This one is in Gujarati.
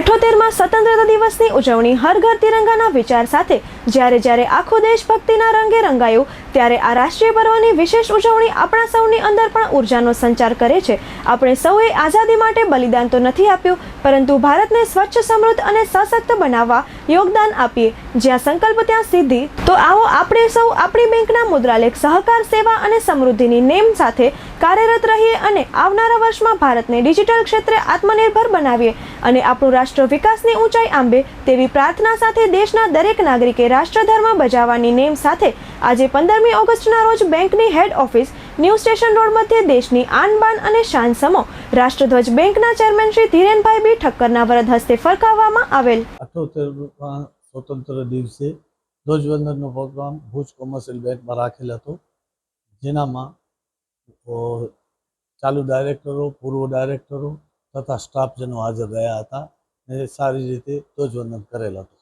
અઠોતેરમાં સ્વતંત્રતા દિવસની ઉજવણી હર ઘર તિરંગાના વિચાર સાથે જ્યારે જ્યારે આખો દેશ ભક્તિના રંગે રંગાયો, ત્યારે આ રાષ્ટ્રીય પર્વની વિશેષ ઉજવણી આપણા સૌની અંદર પણ ઉર્જાનો સંચાર કરે છે. આપણે સૌએ આઝાદી માટે બલિદાન તો નથી આપ્યું પરંતુ ભારતને સ્વચ્છ, સમૃદ્ધ અને સશક્ત બનાવવા યોગદાન આપીએ. જ્યાં સંકલ્પ ત્યાં સિદ્ધિ. તો આવો આપણે સૌ આપણી બેંકના મુદ્રાલેખ, સહકાર, સેવા અને સમૃદ્ધિની નેમ સાથે કાર્યરત રહીએ અને આવનારા વર્ષમાં ભારતને ડિજિટલ ક્ષેત્રે આત્મનિર્ભર બનાવીએ અને આપણું રાષ્ટ્ર વિકાસની ઊંચાઈ આંબે તેવી પ્રાર્થના સાથે દેશના દરેક નાગરિકે રાષ્ટ્રધર્મ બજાવવાની નેમ સાથે આજે પંદરમી ઓગસ્ટના રોજ બેંકની head office new station road મધ્યે દેશની આનબાન અને શાન સમો. રાષ્ટ્રધ્વજ બેંકના ચેરમેન શ્રી ધીરેનભાઈ બી ઠક્કરના વરદ હસ્તે ફરકાવવામાં આવેલ. અઠ્ઠોતેરમાં સ્વતંત્ર દિવસે ધ્વજવંદનનો પ્રોગ્રામ ભુજ કોમર્શિયલ બેંકમાં રાખેલ હતો. જેનામાં ચાલુ ડાયરેક્ટરો, પૂર્વ ડાયરેક્ટરો તથા સ્ટાફજનો હાજર રહ્યા હતા અને સારી રીતે ધ્વજવંદન કરેલ હતું.